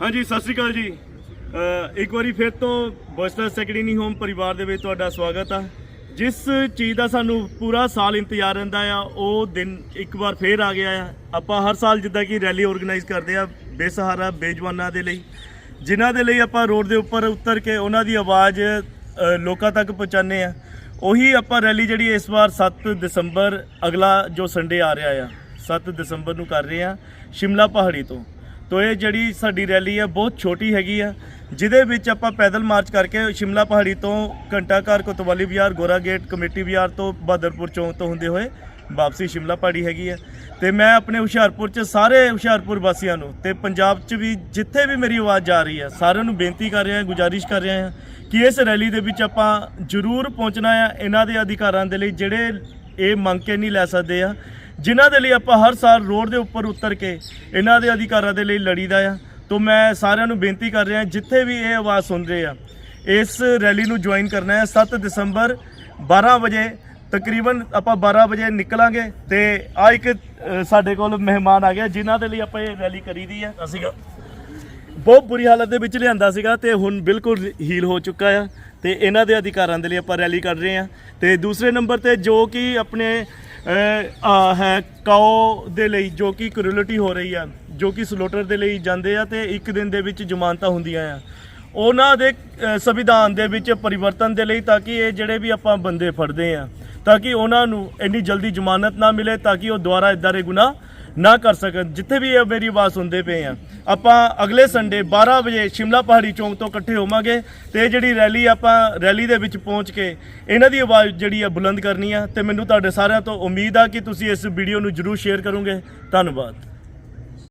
ਹਾਂਜੀ, ਸਤਿ ਸ੍ਰੀ ਅਕਾਲ ਜੀ। ਇੱਕ ਵਾਰੀ ਫਿਰ ਤੋਂ ਬਸਟਰ ਸੈਕੰਡਰੀ ਹੋਮ ਪਰਿਵਾਰ ਦੇ ਵਿੱਚ ਤੁਹਾਡਾ ਸਵਾਗਤ ਆ। ਜਿਸ ਚੀਜ਼ ਦਾ ਸਾਨੂੰ ਪੂਰਾ ਸਾਲ ਇੰਤਜ਼ਾਰ ਰਹਿੰਦਾ ਆ, ਉਹ ਦਿਨ ਇੱਕ ਵਾਰ ਫੇਰ ਆ ਗਿਆ ਆ। ਆਪਾਂ ਹਰ ਸਾਲ ਜਿੱਦਾਂ ਕਿ ਰੈਲੀ ਆਰਗੇਨਾਈਜ਼ ਕਰਦੇ ਆ, ਬੇਸਹਾਰਾ, ਬੇਜਵਾਨਾਂ ਦੇ ਲਈ। ਜਿਨ੍ਹਾਂ ਦੇ ਲਈ ਆਪਾਂ ਰੋਡ ਦੇ ਉੱਪਰ ਉਤਰ ਕੇ ਉਹਨਾਂ ਦੀ ਆਵਾਜ਼ ਲੋਕਾਂ ਤੱਕ ਪਹੁੰਚਾਉਂਦੇ ਆ। ਉਹੀ ਆਪਾਂ ਰੈਲੀ ਜਿਹੜੀ ਇਸ ਵਾਰ 7 ਦਸੰਬਰ ਅਗਲਾ ਜੋ ਸੰਡੇ ਆ ਰਿਹਾ ਆ 7 ਦਸੰਬਰ ਨੂੰ ਕਰ ਰਹੇ ਆ, ਸ਼ਿਮਲਾ ਪਹਾੜੀ ਤੋਂ। ਤੋ ਇਹ ਜਿਹੜੀ ਸਾਡੀ ਰੈਲੀ ਆ, ਬਹੁਤ ਛੋਟੀ ਹੈਗੀ ਆ, ਜਿਹਦੇ ਵਿੱਚ ਆਪਾਂ ਪੈਦਲ ਮਾਰਚ ਕਰਕੇ ਸ਼ਿਮਲਾ ਪਹਾੜੀ ਤੋਂ ਘੰਟਾ ਘਰ ਕੋਤਵਾਲੀ ਬਾਜ਼ਾਰ ਗੋਰਾ ਗੇਟ, ਕਮੇਟੀ ਬਾਜ਼ਾਰ ਤੋਂ ਬਹਾਦਰਪੁਰ ਚੌਂਕ ਤੋਂ ਹੁੰਦੇ ਹੋਏ ਵਾਪਸੀ ਸ਼ਿਮਲਾ ਪਹਾੜੀ ਹੈਗੀ ਹੈ ਤੇ ਮੈਂ ਆਪਣੇ ਹੁਸ਼ਿਆਰਪੁਰ ਚ ਸਾਰੇ ਹੁਸ਼ਿਆਰਪੁਰ ਵਾਸੀਆਂ ਨੂੰ ਤੇ ਪੰਜਾਬ ਚ ਵੀ ਜਿੱਥੇ ਵੀ ਮੇਰੀ ਆਵਾਜ਼ ਜਾ ਰਹੀ ਹੈ ਸਾਰਿਆਂ ਨੂੰ ਬੇਨਤੀ ਕਰ ਰਿਹਾ ਹਾਂ ਗੁਜ਼ਾਰਿਸ਼ ਕਰ ਰਿਹਾ ਹਾਂ ਕਿ ਇਸ ਰੈਲੀ ਦੇ ਵਿੱਚ ਆਪਾਂ ਜ਼ਰੂਰ ਪਹੁੰਚਣਾ ਆ। ਇਹਨਾਂ ਦੇ ਅਧਿਕਾਰਾਂ ਦੇ ਲਈ ਜਿਹੜੇ ਇਹ ਮੰਗ ਕੇ ਨਹੀਂ ਲੈ ਸਕਦੇ ਆ ਜਿਨ੍ਹਾਂ ਦੇ ਲਈ ਆਪਾਂ ਹਰ ਸਾਲ ਰੋਡ ਦੇ ਉੱਪਰ ਉਤਰ ਕੇ ਇਹਨਾਂ ਦੇ ਅਧਿਕਾਰਾਂ ਦੇ ਲਈ ਲੜੀਦਾ ਆ। ਤੋਂ ਮੈਂ ਸਾਰਿਆਂ ਨੂੰ ਬੇਨਤੀ ਕਰ ਰਿਹਾ, ਜਿੱਥੇ ਵੀ ਇਹ ਆਵਾਜ਼ ਸੁਣ ਰਹੇ ਆ, ਇਸ ਰੈਲੀ ਨੂੰ ਜੁਆਇਨ ਕਰਨਾ ਹੈ। 7 ਦਸੰਬਰ 12 ਵਜੇ, ਤਕਰੀਬਨ ਆਪਾਂ 12 ਵਜੇ ਨਿਕਲਾਂਗੇ ਤੇ ਆ ਇੱਕ ਸਾਡੇ ਕੋਲ ਮਹਿਮਾਨ ਆ ਗਿਆ, ਜਿਨ੍ਹਾਂ ਦੇ ਲਈ ਆਪਾਂ ਇਹ ਰੈਲੀ ਕਰੀਦੀ ਆ। ਅਸੀਂ ਬਹੁਤ ਬੁਰੀ ਹਾਲਤ ਦੇ ਵਿੱਚ ਲਿਆਂਦਾ ਸੀਗਾ ਤੇ ਹੁਣ ਬਿਲਕੁਲ ਹੀਲ ਹੋ ਚੁੱਕਾ ਆ ਤੇ ਇਹਨਾਂ ਦੇ ਅਧਿਕਾਰਾਂ ਦੇ ਲਈ ਆਪਾਂ ਰੈਲੀ ਕਰ ਰਹੇ ਆ। ਤੇ ਦੂਸਰੇ ਨੰਬਰ ਤੇ ਜੋ ਕਿ ਆਪਣੇ ਹੈ ਕਾਓ ਦੇ ਲਈ ਜੋ ਕਿ ਕਰੂਲਟੀ ਹੋ ਰਹੀ ਆ, ਜੋ ਕਿ ਸਲੋਟਰ ਦੇ ਲਈ ਜਾਂਦੇ ਆ ਤੇ ਇੱਕ ਦਿਨ ਦੇ ਵਿੱਚ ਜ਼ਮਾਨਤਾਂ ਹੁੰਦੀਆਂ ਆ। ਉਹਨਾਂ ਦੇ ਸੰਵਿਧਾਨ ਦੇ ਵਿੱਚ ਪਰਿਵਰਤਨ ਦੇ ਲਈ ਤਾਂ ਕਿ ਇਹ ਜਿਹੜੇ ਵੀ ਆਪਾਂ ਬੰਦੇ ਫੜਦੇ ਆ, ਤਾਂ ਕਿ ਉਹਨਾਂ ਨੂੰ ਇੰਨੀ ਜਲਦੀ ਜ਼ਮਾਨਤ ਨਾ ਮਿਲੇ ਤਾਂ ਕਿ ਉਹ ਦੁਬਾਰਾ ਇਦਾਂ ਦੇ ਗੁਨਾਹ ਨਾ ਕਰ ਸਕਣ, ਜਿੱਥੇ ਵੀ ਇਹ ਮੇਰੀ ਆਵਾਜ਼ ਸੁਣਦੇ ਪਏ ਆ। ਆਪਾਂ ਅਗਲੇ ਸੰਡੇ 12 ਵਜੇ ਸ਼ਿਮਲਾ ਪਹਾੜੀ ਚੌਂਕ ਤੋਂ ਇਕੱਠੇ ਹੋਵਾਂਗੇ ਤੇ ਜਿਹੜੀ ਰੈਲੀ ਆਪਾਂ ਰੈਲੀ ਦੇ ਵਿੱਚ ਪਹੁੰਚ ਕੇ ਇਹਨਾਂ ਦੀ ਆਵਾਜ਼ ਜਿਹੜੀ ਆ ਬੁਲੰਦ ਕਰਨੀ ਆ ਤੇ ਮੈਨੂੰ ਤੁਹਾਡੇ ਸਾਰਿਆਂ ਤੋਂ ਉਮੀਦ ਆ ਕਿ ਤੁਸੀਂ ਇਸ ਵੀਡੀਓ ਨੂੰ ਜਰੂਰ ਸ਼ੇਅਰ ਕਰੋਗੇ। ਧੰਨਵਾਦ।